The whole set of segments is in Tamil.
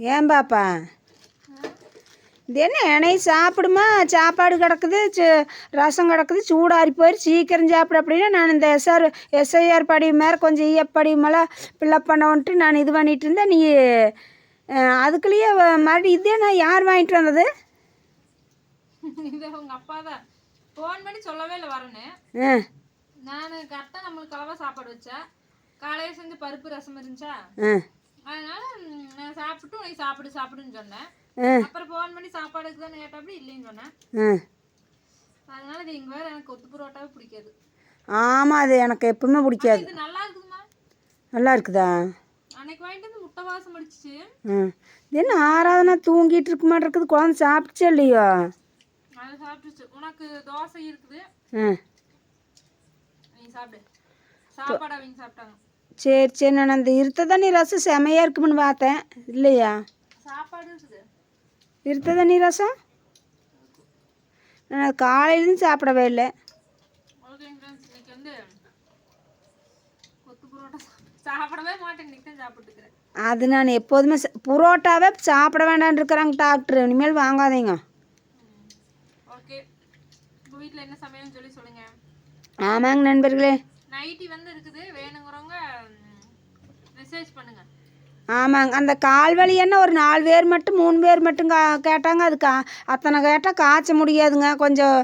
ஏன் பாப்பா? இது என்ன இணைய சாப்பிடுமா? சாப்பாடு கிடக்குது சு- ரசம் கிடக்குது சூடாரி போயிரு சீக்கிரம் சாப்பிடு அப்படின்னா நான் இந்த எஸ்ஆர் எஸ்ஐஆர் படி மேலே கொஞ்சம் இஎஃப் படிமெல்லாம் ஃபில்லப் பண்ணவன்ட்டு நான் இது பண்ணிட்டு இருந்தேன். நீ அதுக்குள்ளேயே மறுபடியும் இதே நான் யார் வாங்கிட்டு வந்தது? இது உங்க அப்பா தான். ஃபோன் பண்ணி சொல்லவே இல்லை வரேன்னு நான் கரெக்டாக நம்மளுக்கு கலவை சாப்பாடு வச்சேன். காலையில் செஞ்ச பருப்பு ரசம் இருந்துச்சா? அதனால சாப்பிட்டு உனக்கு சாப்பிடு சாப்பிடுன்னு சொன்னேன். அப்புறம் ஃபோன் பண்ணி சாப்பாடுக்கு தான் கேட்டப்படி இல்லைன்னு சொன்னேன். அதனால இது இங்கே வேறு எனக்கு கொத்து புரோட்டாவே பிடிக்காது. ஆமாம் அது எனக்கு எப்பவுமே பிடிக்காது. இது நல்லா இருக்குதுமா நல்லா இருக்குதா? அன்னைக்கு வாங்கிட்டு வந்து முட்டை வாசம் அடிச்சிச்சு. ம் என்ன ஆராதனா தூங்கிட்டு இருக்க மாட்டிருக்குது குழந்தை சாப்பிட்டுச்சே இல்லையோ? அதை சாப்பிட்டுச்சு உனக்கு தோசை இருக்குது. ம் நீ சாப்பிடு. சாப்பாடு அவங்க சாப்பிட்டாங்க. சரி சரி நான் அந்த இருத்த தண்ணி ரசம் செமையாக இருக்கும்னு பார்த்தேன். இல்லையா? இருத்த தண்ணி ரசம்? நான் காலையிலேருந்து சாப்பிடவே இல்லை. அது நான் எப்போதுமே புரோட்டாவே சாப்பிட வேண்டாம்னு இருக்கிறாங்க டாக்டர். இனிமேல் வாங்காதீங்க. ஆமாங்க நண்பர்களே. நைட்டி வந்து இருக்குது. வேணுங்கிறவங்க மெசேஜ் பண்ணுங்க. ஆமாங்க. அந்த கால் வலி என்ன? ஒரு நாலு பேர் மட்டும் மூணு பேர் மட்டும் கா கேட்டாங்க. அது கா அத்தனை கேட்டால் காய்ச்ச முடியாதுங்க. கொஞ்சம்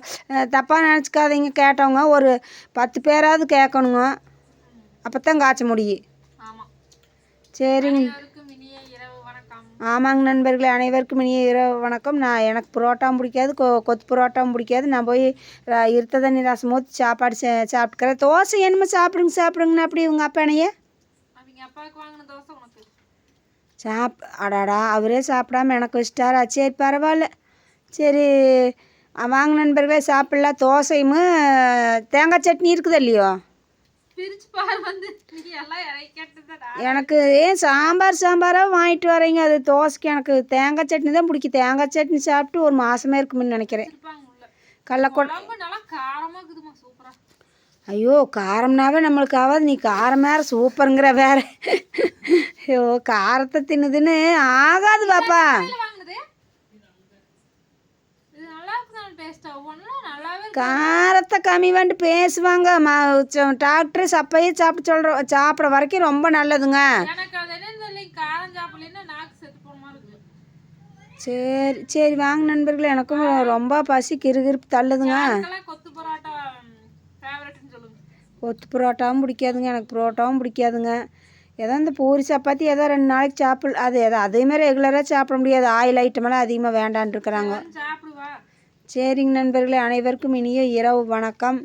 தப்பாக நினச்சிக்காதீங்க கேட்டவங்க. ஒரு பத்து பேராவது கேட்கணுங்க அப்போ தான் காய்ச்ச முடியும். ஆமாம் சரிங்க. ஆமாங்க நண்பர்களே அனைவருக்கும் இனிய இரவு வணக்கம். நான் எனக்கு புரோட்டாவும் பிடிக்காது கொ கொத்து புரோட்டாவும் பிடிக்காது. நான் போய் இருத்த தண்ணி ரசம் ஊற்றி சாப்பாடு சே சாப்பிட்டுக்கிறேன். தோசை என்னமோ சாப்பிடுங்க சாப்பிடுங்கன்னு அப்படி உங்கள் அப்பா என்னைய? சாப் அடாடா அவரே சாப்பிடாம எனக்கு வச்சிட்டாரா? சரி பரவாயில்ல. சரி வாங்க நண்பர்களே சாப்பிட்லாம். தோசையும் தேங்காய் சட்னி இருக்குது இல்லையோ? எனக்கு ஏன் சாம்பார் சாம்பாராக வாங்கிட்டு வரீங்க? அது தோசைக்கு எனக்கு தேங்காய் சட்னி தான் பிடிக்கும். தேங்காய் சட்னி சாப்பிட்டு ஒரு மாதமே இருக்கும்னு நினைக்கிறேன். கடலக்கொட்டை ஐயோ காரம்னாவே நம்மளுக்கு ஆகாது. நீ காரம் வேற சூப்பருங்கிற வேற. ஐயோ காரத்தை தின்னுதுன்னு ஆகாது பாப்பா. காரத்தை கம்மி பண்ணிட்டு பேசுவாங்க. மா டாக்டர் சப்பையே சாப்பிட சொல்கிறோம் சாப்பிட வரைக்கும் ரொம்ப நல்லதுங்க. சரி சரி வாங்க நண்பர்களே. எனக்கும் ரொம்ப பசி கிறுகிறுப்பு தள்ளுதுங்க. கொத்து புரோட்டாவும் பிடிக்காதுங்க. எனக்கு புரோட்டாவும் பிடிக்காதுங்க. ஏதோ இந்த பூரி சப்பாத்தி ஏதோ ரெண்டு நாளைக்கு சாப்பிட அது ஏதோ அதேமாதிரி ரெகுலராக சாப்பிட முடியாது. ஆயில் ஐட்டமெல்லாம் அதிகமாக வேண்டான்னு இருக்கிறாங்க. சரிங்க நண்பர்களே அனைவருக்கும் இனிய இரவு வணக்கம்.